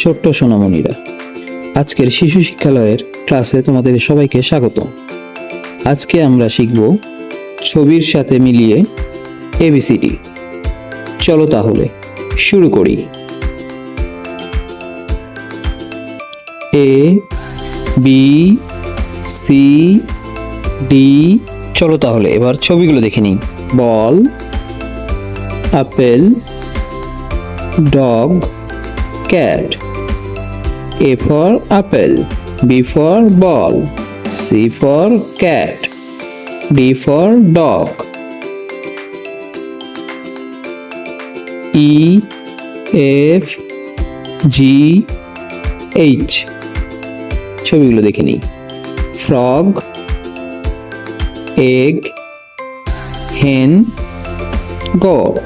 ছোট্ট সোনামণিরা। আজকের শিশু শিক্ষালয়ের ক্লাসে তোমাদের সবাইকে স্বাগত। আজকে আমরা শিখব ছবির সাথে মিলিয়ে এবিসিডি চলো তাহলে, শুরু করি। এ বি সি ডি চলো তাহলে, এবার ছবিগুলো দেখে নিই। Ball, apple, dog cat. A for apple, B for ball, C for cat, D for dog. E F G H ছবিগুলো দেখে নিই frog egg hen god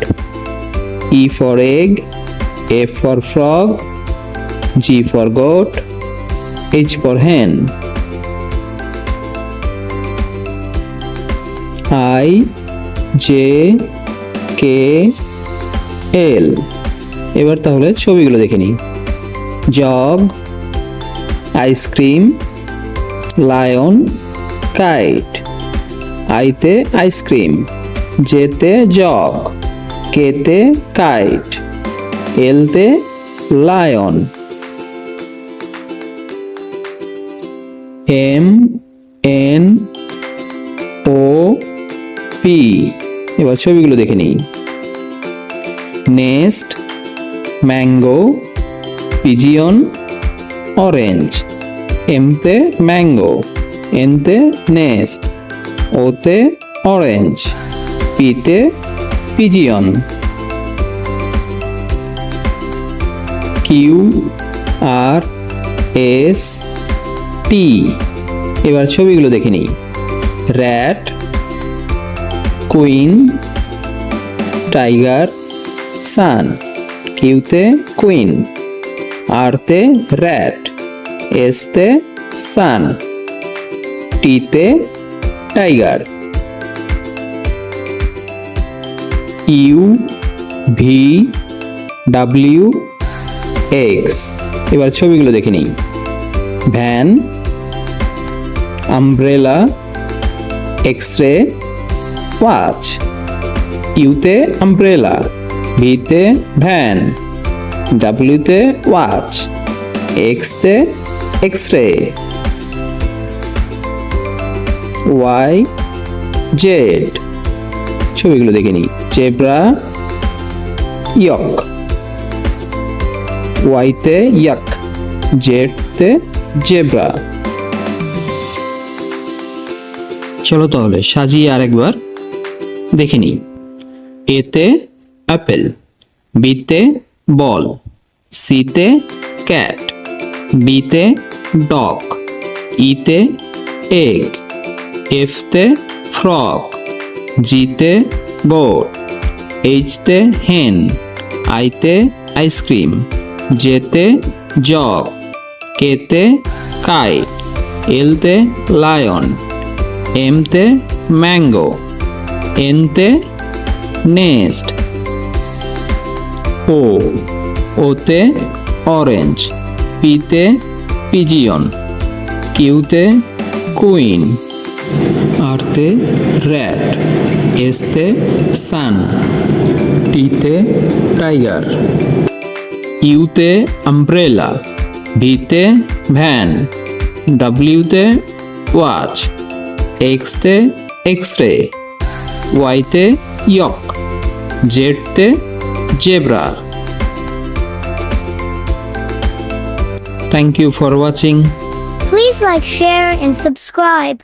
E for egg, F for frog, G for goat, H for hen. I, J, K, L. এবার তাহলে ছবিগুলো দেখে নিই jug ice cream lion kite আইতে ice cream জেতে জগ কেতে kite এলতে lion M N O P এবার ছবিগুলো দেখে নিই। নেস্ট ম্যাঙ্গো পিজিয়ন অরেঞ্জ এমতে ম্যাঙ্গো এনতে নেস্ট ওতে অরেঞ্জ পিতে pigeon Q R S T. এবার ছবিগুলো দেখে নিই। Rat, queen, tiger, sun. কিউতে queen. আরতে র্যাট। এসতে সান। টিতে tiger. U, V, W, X. এবার ছবিগুলো দেখে নিই। Van umbrella X ray watch ইউতে umbrella ভিতে ভ্যান ডাব্লিউতে ওয়াচ এক্সতে এক্স রে ওয়াই জেড ছবিগুলো দেখে নিই। জেব্রা ইয়ক ওয়াইতে ইয়াক জেডতে জেব্রা চলো তাহলে, সাজিয়ে আরেকবার দেখে নিই। এতে অ্যাপেল, বিতে বল, সিতে ক্যাট, বিতে ডগ, ইতে এগ, এফতে ফ্রগ, জিতে গোট এইচতে হেন, আইতে আইসক্রিম, জেতে জগ, কেতে কাইট, এলতে লায়ন। এমতে ম্যাঙ্গো, এনতে নেস্ট, ও, ওতে অরেঞ্জ, পিতে পিজিয়ন, কিউতে কুইন, আরতে র্যাট, এসতে সান টিতে টাইগার, ইউতে আমব্রেলা, ভিতে ভ্যান, ডাব্লিউতে ওয়াচ। এক্সতে এক্স রে ওয়াইতে yak জেডতে zebra thank you for watching Please like, share, and subscribe.